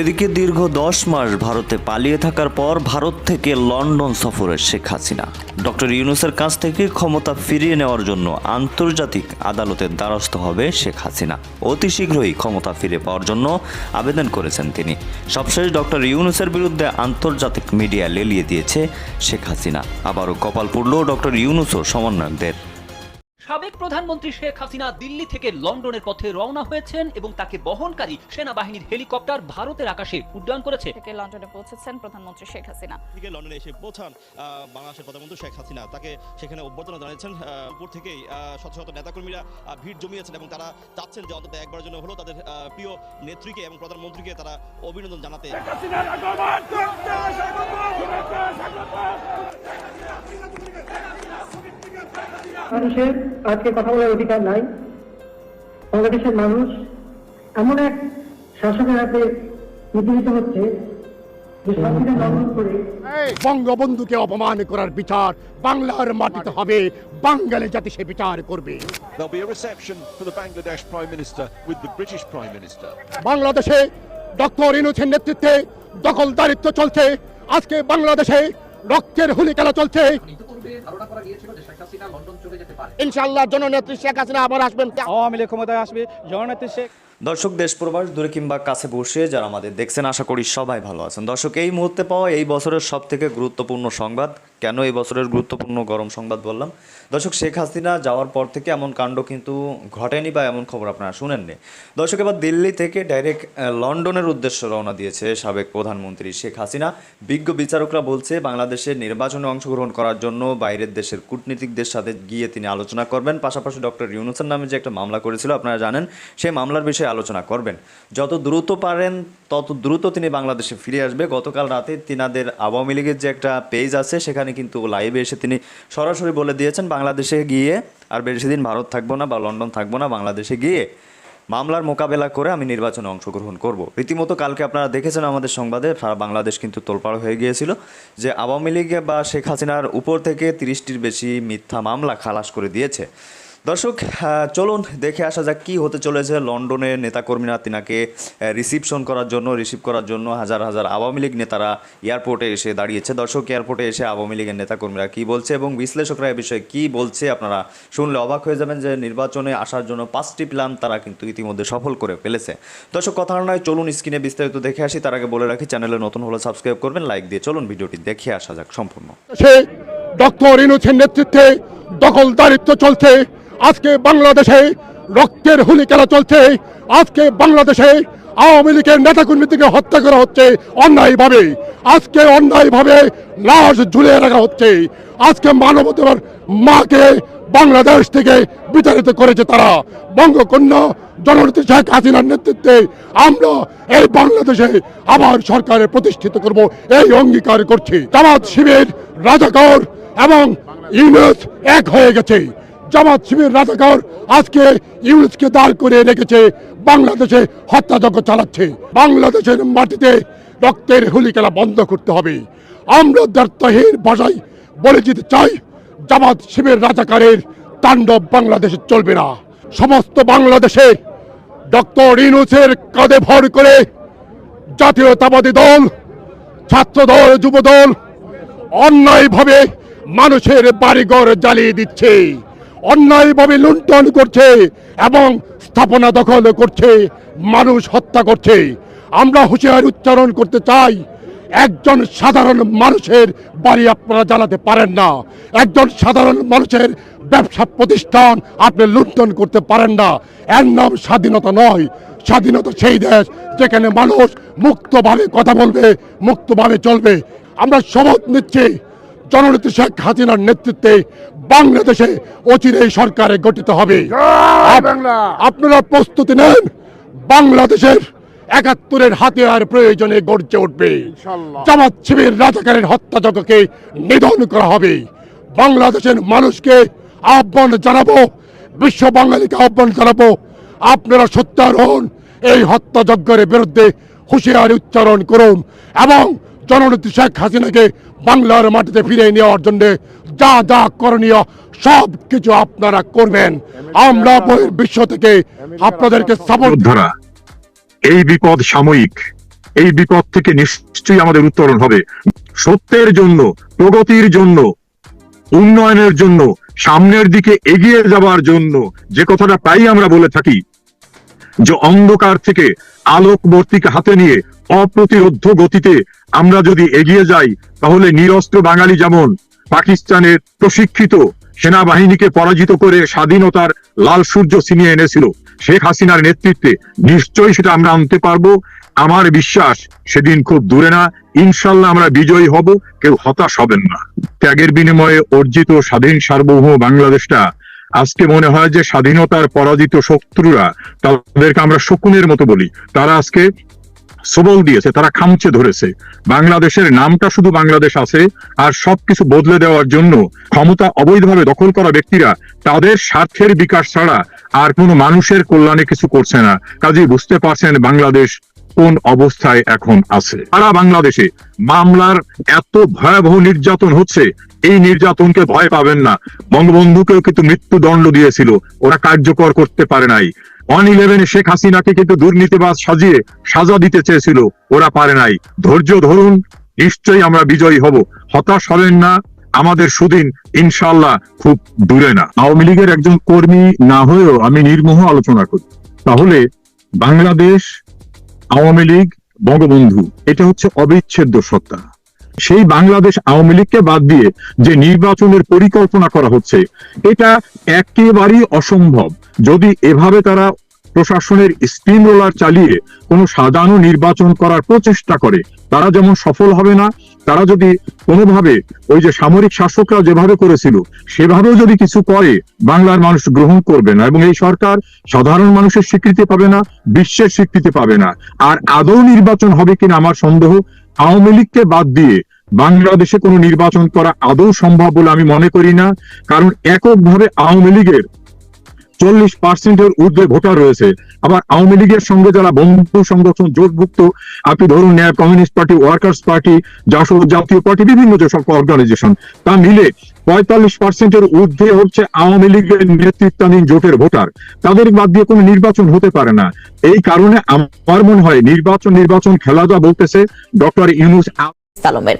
এদিকে দীর্ঘ দশ মাস ভারতে পালিয়ে থাকার পর ভারত থেকে লন্ডন সফরে শেখ হাসিনা। ডক্টর ইউনুসের কাছ থেকে ক্ষমতা ফিরিয়ে নেওয়ার জন্য আন্তর্জাতিক আদালতের দ্বারস্থ হবে শেখ হাসিনা। অতি শীঘ্রই ক্ষমতা ফিরে পাওয়ার জন্য আবেদন করেছেন তিনি। সবশেষ ডক্টর ইউনুসের বিরুদ্ধে আন্তর্জাতিক মিডিয়া লেলিয়ে দিয়েছে শেখ হাসিনা। আবারও কপাল পুড়ল ডক্টর ইউনুস ও সমন্বয়কদের। সাবেক প্রধানমন্ত্রী শেখ হাসিনা দিল্লি থেকে লন্ডনের পথে রওনা হয়েছেন এবং তাকে বহনকারী সেনাবাহিনীর হেলিকপ্টার ভারতের আকাশে উড্ডয়ন করেছে। থেকে লন্ডনে পৌঁছেছেন প্রধানমন্ত্রী শেখ হাসিনা। থেকে লন্ডনে এসে পৌঁছান আহ, বাংলাদেশের প্রধানমন্ত্রী শেখ হাসিনা। তাকে সেখানে অভ্যর্থনা জানিয়েছেন আহ, উপর থেকেই শত শত নেতাকর্মীরা ভিড় জমিয়েছেন এবং তারা চাচ্ছেন যে অন্তত একবার জন্য হলো তাদের প্রিয় নেত্রীকে এবং প্রধানমন্ত্রীকে তারা অভিনন্দন জানাতে। মানুষের আজকে কথা বলার অধিকার নাই। বাংলাদেশের মানুষ এমন এক শাসকের হাতে নিপীড়িত হচ্ছে যে সংবিধান লঙ্ঘন করে বঙ্গবন্ধুকে অপমান করার বিচার বাংলার মাটিতে হবে। বাঙালি জাতি সে বিচার করবে। There'll be a reception for the Bangladesh Prime Minister with the British Prime Minister. বাংলাদেশে ডক্টর ইনুসের নেতৃত্বে দখলদারিত্ব চলছে। আজকে বাংলাদেশে রক্তের হুলি খেলা চলছে। ইনশাল্লাহ জননেত্রী শেখ হাসিনা আবার আসবেন। আওয়ামী লীগ ক্ষমতায় আসবে জননেত্রী শেখ দর্শক দেশ প্রবাস দূরে কিংবা কাছে বসে যারা আমাদের দেখছেন আশা করি সবাই ভালো আছেন। দর্শক এই মুহূর্তে পাওয়া এই বছরের সব থেকে গুরুত্বপূর্ণ সংবাদ কেন এই বছরের গুরুত্বপূর্ণ গরম সংবাদ বললাম? দর্শক, শেখ হাসিনা যাওয়ার পর থেকে এমন কাণ্ড কিন্তু ঘটেনি বা এমন খবর আপনারা শুনেননি। দর্শক, এবার দিল্লি থেকে ডাইরেক্ট লন্ডনের উদ্দেশ্য রওনা দিয়েছে সাবেক প্রধানমন্ত্রী শেখ হাসিনা। বিজ্ঞ বিচারকরা বলছে বাংলাদেশের নির্বাচনে অংশগ্রহণ করার জন্য বাইরের দেশের কূটনীতিকদের সাথে গিয়ে তিনি আলোচনা করবেন। পাশাপাশি ডক্টর ইউনুসের নামে যে একটা মামলা করেছিল, আপনারা জানেন, সেই মামলার বিষয়ে আলোচনা করবেন। যত দ্রুত পারেন, তত দ্রুত তিনি বাংলাদেশে ফিরে আসবে। গতকাল রাতে তিনাদের আওয়ামী লীগের যে একটা পেজ আছে, সেখানে কিন্তু লাইভে এসে তিনি সরাসরি বলে দিয়েছেন, বাংলাদেশে গিয়ে আর বেশি দিন ভারত থাকব না বা লন্ডন থাকব না, বাংলাদেশে গিয়ে মামলার মোকাবেলা করে আমি নির্বাচনে অংশগ্রহণ করব। রীতিমতো কালকে আপনারা দেখেছেন আমাদের সংবাদে, সারা বাংলাদেশ কিন্তু তোলপাড় হয়ে গিয়েছিল যে আওয়ামী লীগ বা শেখ হাসিনার উপর থেকে তিরিশটির বেশি মিথ্যা মামলা খালাস করে দিয়েছে। দর্শক চলুন দেখে আসা যাক কি হতে চলেছে লন্ডনের নেতাকর্মীরা তিনাকে রিসিপশন করার জন্য রিসিভ করার জন্য হাজার হাজার আওয়ামী লীগ নেতারা এয়ারপোর্টে এসে দাঁড়িয়েছে। দর্শক এয়ারপোর্টে এসে আওয়ামী লীগের নেতাকর্মীরা কী বলছে এবং বিশ্লেষকরা এ বিষয়ে কি বলছে আপনারা শুনলে অবাক হয়ে যাবেন যে নির্বাচনে আসার জন্য পাঁচটি প্ল্যান তারা কিন্তু ইতিমধ্যে সফল করে ফেলেছে। দর্শক, কথা নয় চলুন স্ক্রিনে বিস্তারিত দেখে আসি। তার আগে বলে রাখি চ্যানেলে নতুন হলে সাবস্ক্রাইব করবেন লাইক দিয়ে চলুন ভিডিওটি দেখে আসা যাক সম্পূর্ণ। ডক্টর ইনুসের নেতৃত্বে দখলদারিত্ব চলছে। আজকে বাংলাদেশে রক্তের হুলি খেলা চলছে। আজকে বাংলাদেশে আওয়ামী লীগের নেতাকর্মীদেরকে হত্যা করা হচ্ছে অন্যায়ভাবে। আজকে অন্যায়ভাবে লাশ ঝুলিয়ে রাখা হচ্ছে। আজকে মানবতার মাকে বাংলাদেশ থেকে বিতাড়িত করেছে তারা। বঙ্গকন্যা জননেত্রী শেখ হাসিনার নেতৃত্বে আমরা এই বাংলাদেশে আবার সরকারে প্রতিষ্ঠিত করব, এই অঙ্গীকার করছি। জামাত শিবির, রাজাকর এবং ইউনুস এক হয়ে গেছে। জামাত শিবির রাজাকর আজকে ইউনুসকে দাঁড় করে রেখেছে, বাংলাদেশে হত্যাযজ্ঞ চালাচ্ছে। বাংলাদেশের মাটিতে রক্তের হুলি খেলা বন্ধ করতে হবে। আমরা দার্থহীন ভাষায় বলে যেতে চাই, জামাত শিবির রাজাকারের তাণ্ডব বাংলাদেশে চলবে না। সমস্ত বাংলাদেশে ডক্টর ইনুসের কাঁধে ভর করে জাতীয়তাবাদী দল ছাত্র দল যুব দল অন্যায়ভাবে মানুষের বাড়িঘর জ্বালিয়ে দিচ্ছে। অন্যায়ভাবে লুণ্ঠন করছে এবং স্থাপনা দখল করছে, মানুষ হত্যা করছে। আমরা হুঁশিয়ার উচ্চারণ করতে চাই, একজন সাধারণ মানুষের বাড়ি আপনারা জ্বালাতে পারেন না। একজন সাধারণ মানুষের ব্যবসা প্রতিষ্ঠান আপনি লুণ্ঠন করতে পারেন না। এর নাম স্বাধীনতা নয়। স্বাধীনতা সেই দেশ যেখানে মানুষ মুক্তভাবে কথা বলবে, মুক্তভাবে চলবে। আমরা শপথ নিচ্ছি। জননেত্রী শেখ হাসিনার নেতৃত্বে বাংলাদেশে অচিরেই সরকারে গঠিত হবে। আপনারা প্রস্তুতি নেন বাংলাদেশের একাত্তরের হাতিয়ার প্রয়োজনে গড়ছে উঠবে। জামাত শিবির রাজাকারের হত্যাযজ্ঞকে নিধন করা হবে। বাংলাদেশের মানুষকে আহ্বান জানাব বিশ্ব বাঙালিকে আহ্বান জানাব আপনারা সত্যারোহণ এই হত্যাযজ্ঞের বিরুদ্ধে হুঁশিয়ারি উচ্চারণ করুন এবং জননেত্রী শেখ হাসিনাকে বাংলার মাটিতে ফিরে নেওয়ার জন্য যা যা করণীয় সব কিছু আপনারা করবেন। আমরা বিশ্ব থেকে আপনাদেরকে সাপোর্ট এই বিপদ সাময়িক। এই বিপদ থেকে নিশ্চয়ই আমাদের উত্তরণ হবে। সত্যের জন্য, প্রগতির জন্য, উন্নয়নের জন্য, সামনের দিকে এগিয়ে যাওয়ার জন্য যে কথাটা প্রায়ই আমরা বলে থাকি, যে অন্ধকার থেকে আলোকবর্তিকে হাতে নিয়ে অপ্রতিরোধ গতিতে আমরা যদি এগিয়ে যাই, তাহলে নিরস্ত্র বাঙালি যেমন পাকিস্তানের প্রশিক্ষিত সেনাবাহিনীকে পরাজিত করে স্বাধীনতার লাল সূর্য ছিনিয়ে এনেছিল, শেখ হাসিনার নেতৃত্বে, নিশ্চয়ই সেটা আমরা আনতে পারব। আমার বিশ্বাস সেদিন খুব দূরে না, ইনশাল্লাহ আমরা বিজয়ী হব, কেউ হতাশ হবেন না। ত্যাগের বিনিময়ে অর্জিত স্বাধীন সার্বভৌম বাংলাদেশটা, আজকে মনে হয় যে স্বাধীনতার পরাজিত শত্রুরা, তাদেরকে আমরা শকুনের মতো বলি, তারা আজকে সবল দিয়েছে, তারা খামচে ধরেছে। বাংলাদেশের নামটা শুধু বাংলাদেশ আছে, আর সবকিছু বদলে দেওয়ার জন্য ক্ষমতা অবৈধভাবে দখল করা ব্যক্তিরা তাদের স্বার্থের বিকাশ ছাড়া আর কোনো মানুষের কল্যাণে কিছু করছে না। কাজেই বুঝতে পারছেন বাংলাদেশ কোন অবস্থায় এখন আছে? সারা বাংলাদেশে মামলার এত ভয়াবহ নির্যাতন হচ্ছে, এই নির্যাতনকে ভয় পাবেন না। বঙ্গবন্ধুকেও কিন্তু মৃত্যুদণ্ড দিয়েছিল, ওরা কার্যকর করতে পারে নাই। ওয়ান ইলেভেনে শেখ হাসিনাকে কিন্তু দুর্নীতিবাজ সাজিয়ে সাজা দিতে চেয়েছিল, ওরা পারে নাই। ধৈর্য ধরুন, নিশ্চয়ই আমরা বিজয়ী হব। হতাশ হবেন না, আমাদের সুদিন ইনশাল্লাহ খুব দূরে না। আওয়ামী লীগের একজন কর্মী না হয়েও আমি নির্মোহ আলোচনা করি। তাহলে বাংলাদেশ আওয়ামী লীগ বঙ্গবন্ধু, এটা হচ্ছে অবিচ্ছেদ্য সত্তা। সেই বাংলাদেশ আওয়ামী লীগকে বাদ দিয়ে যে নির্বাচনের পরিকল্পনা করা হচ্ছে, এটা একেবারেই অসম্ভব। যদি এভাবে তারা প্রশাসনের স্পিন রোলার চালিয়ে কোনো সাজানো নির্বাচন করার প্রচেষ্টা করে, তারা যেমন সফল হবে না তারা যদি কোনোভাবে ওই যে সামরিক শাসকরা যেভাবে করেছিল, সেভাবেও যদি কিছু করে, বাংলার মানুষ গ্রহণ করবে না এবং এই সরকার সাধারণ মানুষের স্বীকৃতি পাবে না, বিশ্বের স্বীকৃতি পাবে না। আর আদৌ নির্বাচন হবে কিনা আমার সন্দেহ, আওয়ামী লীগকে বাদ দিয়ে বাংলাদেশে কোনো নির্বাচন করা আদৌ সম্ভব বলে আমি মনে করি না। কারণ এককভাবে আওয়ামী লীগের চল্লিশ পার্সেন্টের ঊর্ধ্বে ভোটার রয়েছে। আবার আওয়ামী লীগের সঙ্গে যারা বন্ধু সংগঠন জোটভুক্ত, আপনি ধরুন ন্যায় communist party, workers party, Jasad Jatiya party, বিভিন্ন যে সকল অর্গানাইজেশন তা মিলে পঁয়তাল্লিশ পার্সেন্টের ঊর্ধ্বে হচ্ছে আওয়ামী লীগের নেতৃত্বাধীন জোটের ভোটার। তাদের বাদ দিয়ে কোনো নির্বাচন হতে পারে না। এই কারণে আমার মনে হয় নির্বাচন নির্বাচন খেলা যা বলতেছে ডক্টর ইউনুস আলমের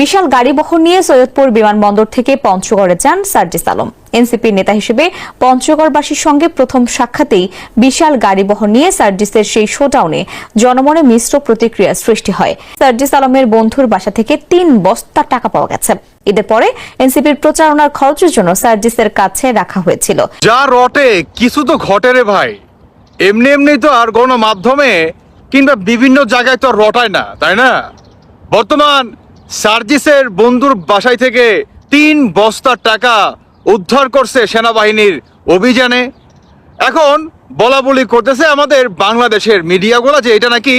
বিশাল গাড়ি বহর নিয়ে সৈয়দপুর বিমানবন্দর থেকে পঞ্চগড়ে যান সার্জিস আলম। এনসিপির নেতা হিসেবে পঞ্চগড়বাসীর সঙ্গে প্রথম সাক্ষাতেই বিশাল গাড়ি বহর নিয়ে সার্জিসের সেই শোডাউনে জনমনে মিশ্র প্রতিক্রিয়া সৃষ্টি হয়। সার্জিস আলমের বন্ধুর বাসা থেকে তিন বস্তা টাকা পাওয়া গেছে। এদের পরে এনসিপির প্রচারণার খরচের জন্য সার্জিসের কাছে রাখা হয়েছিল। যা রটে, কিছু তো ঘটে রে ভাই। এমনি এমনি তো আর গণমাধ্যমে কিংবা বিভিন্ন জায়গায় তো রটায় না, তাই না? বর্তমান সার্জিসের বন্ধুর বাসায় থেকে তিন বস্তার টাকা উদ্ধার করছে সেনাবাহিনীর অভিযানে। এখন বলা বলি করতেছে আমাদের বাংলাদেশের মিডিয়াগুলো যে এটা নাকি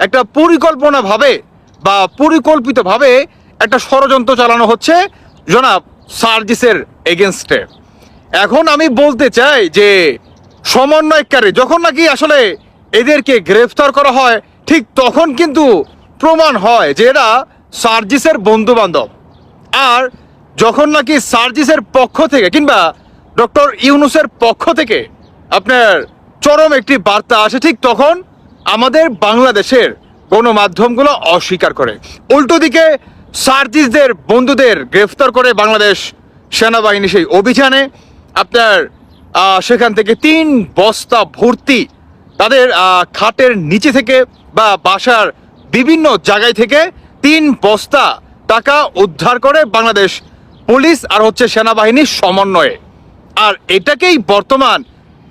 একটা পরিকল্পনা ভাবে বা পরিকল্পিত ভাবে একটা ষড়যন্ত্র চালানো হচ্ছে জনাব সার্জিসের এগেনস্টে। এখন আমি বলতে চাই যে সমন্বয়কারী যখন নাকি আসলে এদেরকে গ্রেফতার করা হয়, ঠিক তখন কিন্তু প্রমাণ হয় যে এরা সার্জিসের বন্ধু বান্ধব আর যখন নাকি সার্জিসের পক্ষ থেকে কিংবা ডক্টর ইউনুসের পক্ষ থেকে আপনার চরম একটি বার্তা আসে, ঠিক তখন আমাদের বাংলাদেশের গণমাধ্যমগুলো অস্বীকার করে। উল্টো দিকে সার্জিসদের বন্ধুদের গ্রেফতার করে বাংলাদেশ সেনাবাহিনী সেই অভিযানে। আপনার সেখান থেকে তিন বস্তা ভর্তি তাদের খাটের নিচে থেকে বা বাসার বিভিন্ন জায়গায় থেকে তিন বস্তা টাকা উদ্ধার করে বাংলাদেশ পুলিশ আর হচ্ছে সেনাবাহিনীর সমন্বয়ে। আর এটাকেই বর্তমান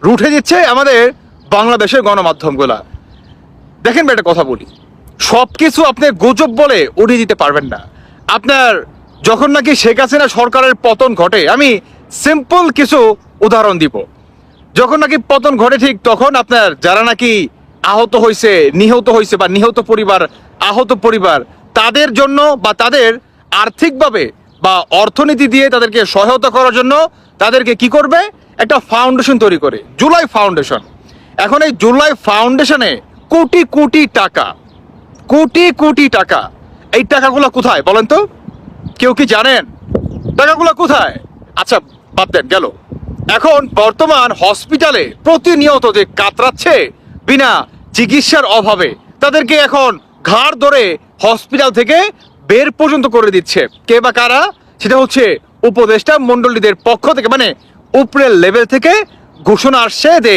রুঠে দিচ্ছে আমাদের বাংলাদেশের গণমাধ্যমগুলা। দেখেন একটা কথা বলি। সব কিছু আপনি গুজব বলে উড়িয়ে দিতে পারবেন না। আপনার যখন নাকি শেখ হাসিনা সরকারের পতন ঘটে, আমি সিম্পল কিছু উদাহরণ দিব। যখন নাকি পতন ঘটে ঠিক তখন আপনার যারা নাকি আহত হয়েছে, নিহত হয়েছে বা নিহত পরিবার, আহত পরিবার, তাদের জন্য বা তাদের আর্থিকভাবে বা অর্থনীতি দিয়ে তাদেরকে সহায়তা করার জন্য তাদেরকে কি করবে? একটা ফাউন্ডেশন তৈরি করে, জুলাই ফাউন্ডেশন এখন এই জুলাই ফাউন্ডেশনে কোটি কোটি টাকা, কোটি কোটি টাকা, এই টাকাগুলো কোথায় বলেন তো? কেউ কি জানেন? টাকাগুলো কোথায়? আচ্ছা বাদ দেন, গেল। এখন বর্তমান হসপিটালে প্রতিনিয়ত যে কাতরাচ্ছে, বিনা চিকিৎসার অভাবে তাদেরকে এখন ঘাড় ধরে হসপিটাল থেকে বের পর্যন্ত করে দিচ্ছে। কে বা কারা? সেটা হচ্ছে উপদেষ্টা মণ্ডলীদের পক্ষ থেকে মানে উপরের লেভেল থেকে ঘোষণা আসছে যে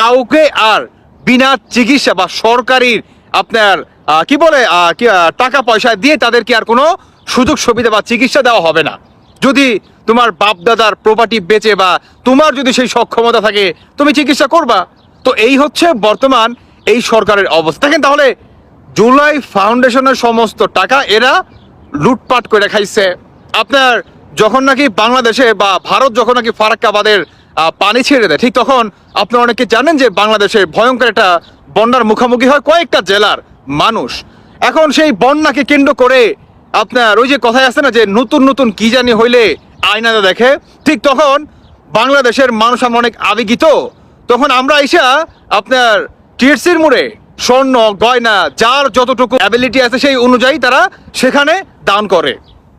কাউকে আর বিনা চিকিৎসা বা সরকারির আপনার কি বলে টাকা পয়সা দিয়ে তাদেরকে আর কোনো সুযোগ, সুবিধা বা চিকিৎসা দেওয়া হবে না। যদি তোমার বাপ দাদার প্রপার্টি বেচে বা তোমার যদি সেই সক্ষমতা থাকে, তুমি চিকিৎসা করবা। তো এই হচ্ছে বর্তমান এই সরকারের অবস্থা। দেখেন তাহলে জুলাই ফাউন্ডেশনের সমস্ত টাকা এরা লুটপাট করে খাইছে। আপনার যখন নাকি বাংলাদেশে বা ভারত যখন নাকি ফারাক্কাবাদের পানি ছেড়ে দেয়, ঠিক তখন আপনারা অনেকে জানেন যে বাংলাদেশে ভয়ঙ্কর একটা বন্যার মুখোমুখি হয় কয়েকটা জেলার মানুষ। এখন সেই বন্যাকে কেন্দ্র করে আপনার ওই যে কথায় আছে না যে নতুন নতুন কি জানি হইলে আয়নাতে দেখে, ঠিক তখন বাংলাদেশের মানুষ আমরা অনেক আবেগিত। তখন আমরা এসা আপনার টিএসসির মোড়ে স্বর্ণ, গয়না, যার যতটুকু অ্যাবিলিটি আছে সেই অনুযায়ী তারা সেখানে দান করে,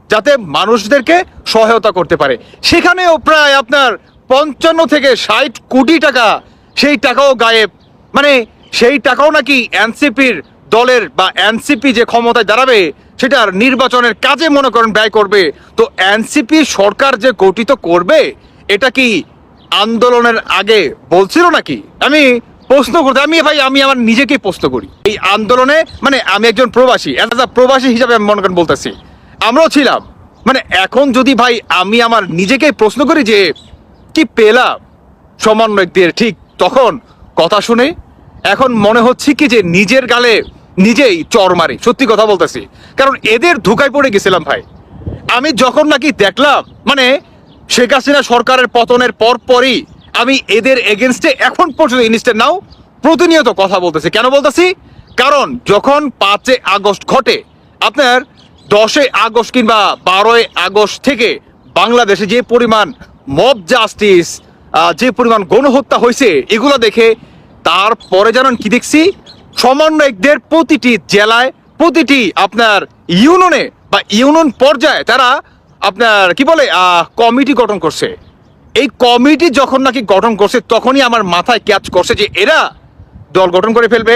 যাতে মানুষদেরকে সহায়তা করতে পারে। সেখানেও প্রায় আপনার পঞ্চান্ন থেকে ষাট কোটি টাকা সেই টাকাও গায়েব। মানে সেই টাকাও নাকি এনসিপির দলের বা এনসিপি যে ক্ষমতায় দাঁড়াবে, সেটার নির্বাচনের কাজে মনে করেন ব্যয় করবে। তো এনসিপি সরকার যে গঠিত করবে, এটা কি আন্দোলনের আগে বলছিল নাকি? আমি প্রশ্ন করতে, আমি ভাই, আমি আমার নিজেকে প্রশ্ন করি। এই আন্দোলনে মানে আমি একজন প্রবাসী প্রবাসী হিসাবে আমি মনে করেন বলতেছি, আমরাও ছিলাম। মানে এখন যদি ভাই, আমি আমার নিজেকেই প্রশ্ন করি যে, কি পেলাম সমন্বয়কদের ঠিক তখন কথা শুনে, এখন মনে হচ্ছে কি যে নিজের গালে নিজেই চর মারি, সত্যি কথা বলতেছি। কারণ এদের ধোকায় পড়ে গেছিলাম ভাই। আমি যখন নাকি দেখলাম মানে শেখ হাসিনা সরকারের পতনের পর পরই আমি এদের এগেনস্টে এখন পর্যন্ত ইনস্টে নাও। প্রতিনিয়ত কথা বলতেছি। কেন বলতেছি? কারণ যখন পাঁচে আগস্ট ঘটে, আপনার দশে আগস্ট কিংবা বারোই আগস্ট থেকে বাংলাদেশে যে পরিমাণ মব জাস্টিস যে পরিমাণ গণহত্যা হয়েছে, এগুলো দেখে তারপরে জানেন কি দেখছি? সমন্বয়কদের প্রতিটি জেলায়, প্রতিটি আপনার ইউনিয়নে বা ইউনিয়ন পর্যায়ে তারা আপনার কি বলে কমিটি গঠন করছে। এই কমিটি যখন নাকি গঠন করছে, তখনই আমার মাথায় ক্যাচ করছে যে এরা দল গঠন করে ফেলবে।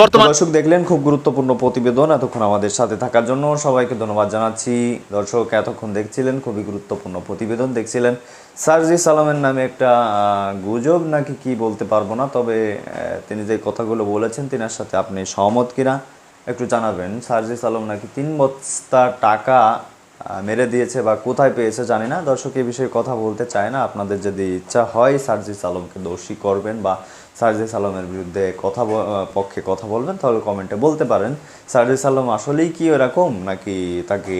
বর্তমান দর্শক দেখলেন, খুব গুরুত্বপূর্ণ প্রতিবেদন এতক্ষণ আমাদের সাথে থাকার জন্য। সবাইকে ধন্যবাদ জানাচ্ছি। দর্শক, এতক্ষণ দেখছিলেন, খুবই গুরুত্বপূর্ণ প্রতিবেদন দেখছিলেন। সার্জি সালামের নামে একটা গুজব নাকি কি বলতে পারব না, তবে তিনি যে কথাগুলো বলেছেন, তিনার সাথে আপনি সহমত কিনা একটু জানাবেন। সার্জি সালাম নাকি তিন বস্তা টাকা মেরে দিয়েছে বা কোথায় পেয়েছে জানি না। দর্শক এই বিষয়ে কথা বলতে চায় না। আপনাদের যদি ইচ্ছা হয়, সার্জিস আলমকে দোষী করবেন বা সার্জিস আলমের বিরুদ্ধে কথা পক্ষে কথা বলবেন, তাহলে কমেন্টে বলতে পারেন। সার্জিস আলম আসলেই কি এরকম, নাকি তাকে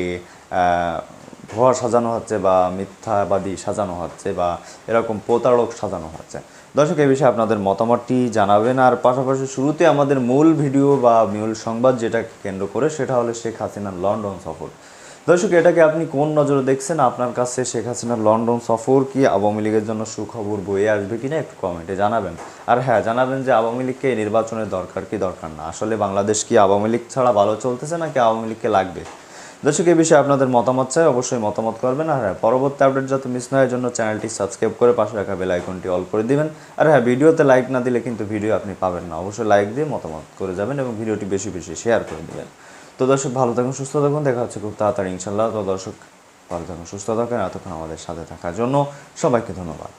ভুয়া সাজানো হচ্ছে বা মিথ্যাবাদী সাজানো হচ্ছে বা এরকম প্রতারক সাজানো হচ্ছে? দর্শক এই বিষয়ে আপনাদের মতামতটি জানাবেন। আর পাশাপাশি শুরুতে আমাদের মূল ভিডিও বা মূল সংবাদ যেটাকে কেন্দ্র করে, সেটা হলো শেখ হাসিনার লন্ডন সফর। দর্শক, এটাকে আপনি কোন নজরে দেখছেন? আপনার কাছে শেখ হাসিনার লন্ডন সফর কি? আওয়ামী লীগের জন্য সুখবর বয়ে আসবে কিনা? একটু কমেন্টে জানাবেন। আর হ্যাঁ জানাবেন যে আওয়ামী লীগকে নির্বাচনের দরকার কি দরকার না? আসলে বাংলাদেশ কি আওয়ামী লীগ ছাড়া ভালো চলতেছে নাকি আওয়ামী লীগকে লাগবে? দর্শক এই বিষয়ে আপনাদের মতামত চাই, অবশ্যই মতামত করবেন। আর হ্যাঁ পরবর্তী আপডেট যাতে মিস না হয় জন্য চ্যানেলটি সাবস্ক্রাইব করে পাশে রাখা বেল আইকনটি অল করে দিবেন। আর হ্যাঁ ভিডিওতে লাইক না দিলে কিন্তু ভিডিও আপনি পাবেন না। অবশ্যই লাইক দিয়ে মতামত করে যাবেন এবং ভিডিওটি বেশি বেশি শেয়ার করে দিবেন। তো দর্শক, ভালো থাকুন, সুস্থ থাকুন। দেখা হচ্ছে খুব তাড়াতাড়ি ইনশাল্লাহ তো দর্শক, ভালো থাকুন, সুস্থ থাকেন। এতক্ষণ আমাদের সাথে থাকার জন্য সবাইকে ধন্যবাদ।